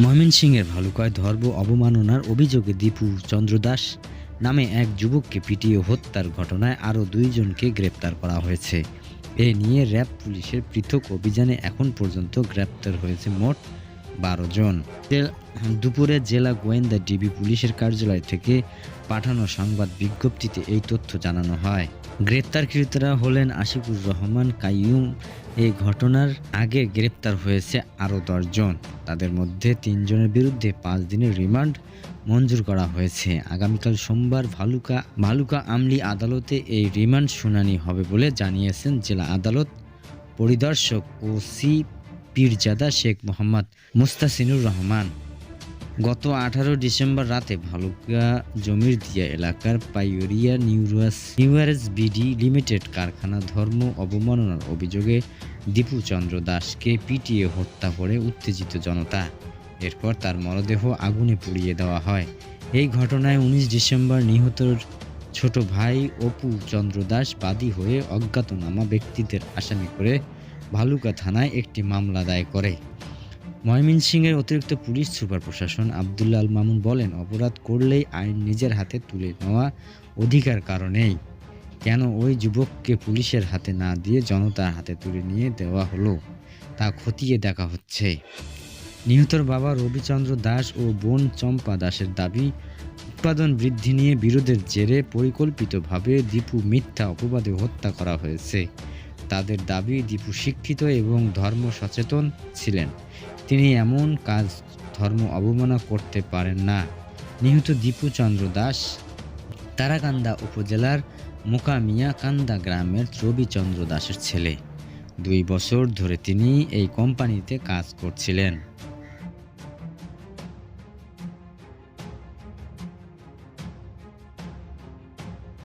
ময়মনসিংহের ভালুকায় ধর্ম অবমাননার অভিযোগে দীপু চন্দ্র দাস নামে এক যুবককে পিটিয়ে হত্যার ঘটনায় আরও দুইজনকে গ্রেপ্তার করা হয়েছে। এ নিয়ে র্যাব পুলিশের পৃথক অভিযানে এখন পর্যন্ত গ্রেপ্তার হয়েছে মোট বারো জন। দুপুরে জেলা গোয়েন্দা ডিবি পুলিশের কার্যালয় থেকে পাঠানো সংবাদ বিজ্ঞপ্তিতে এই তথ্য জানানো হয়। গ্রেপ্তারকৃতরা হলেন আশিকুর রহমান, কাইয়ুম। এই ঘটনার আগে গ্রেপ্তার হয়েছে আরও দশজন। তাদের মধ্যে তিনজনের বিরুদ্ধে পাঁচ দিনের রিমান্ড মঞ্জুর করা হয়েছে। আগামীকাল সোমবার ভালুকা ভালুকা আমলি আদালতে এই রিমান্ড শুনানি হবে বলে জানিয়েছেন জেলা আদালত পরিদর্শক ও সি পীরজাদা শেখ মোহাম্মদ মুস্তাসিনুর রহমান। গত আঠারো ডিসেম্বর রাতে ভালুকা জমির দিয়া এলাকার পাইওরিয়া নিউরাস নিউয়ারেস বিডি লিমিটেড কারখানা ধর্ম অবমাননার অভিযোগে দীপু চন্দ্র দাসকে পিটিয়ে হত্যা করে উত্তেজিত জনতা। এরপর তার মরদেহ আগুনে পুড়িয়ে দেওয়া হয়। এই ঘটনায় উনিশ ডিসেম্বর নিহতর ছোট ভাই অপু চন্দ্র দাস বাদী হয়ে অজ্ঞাতনামা ব্যক্তিদের আসামি করে ভালুকা থানায় একটি মামলা দায় করে। ময়মনসিংহের অতিরিক্ত পুলিশ, সুপার প্রশাসন আবদুল্লাহ আল মামুন বলেন, অপরাধ করলেই আইন নিজের হাতে তুলে নেওয়া অধিকার কারণেই। কেন ওই যুবককে পুলিশের হাতে না দিয়ে জনতার হাতে তুলে নিয়ে দেওয়া হলো? তা খতিয়ে দেখা হচ্ছে। নিহতর বাবা রবিচন্দ্র দাস ও বোন চম্পা দাসের দাবি, উৎপাদন বৃদ্ধি নিয়ে বিরোধের জেরে পরিকল্পিতভাবে দীপু মিথ্যা অপবাদে হত্যা করা হয়েছে। তাদের দাবি দীপু শিক্ষিত এবং ধর্ম সচেতন ছিলেন। তিনি এমন কাজ ধর্ম অবমাননা করতে পারেন না। নিহত দীপু চন্দ্র দাস, তারাকান্দা উপজেলার মোকামিয়া কান্দা গ্রামের রবিচন্দ্র দাসের ছেলে। দুই বছর ধরে তিনি এই কোম্পানিতে কাজ করছিলেন।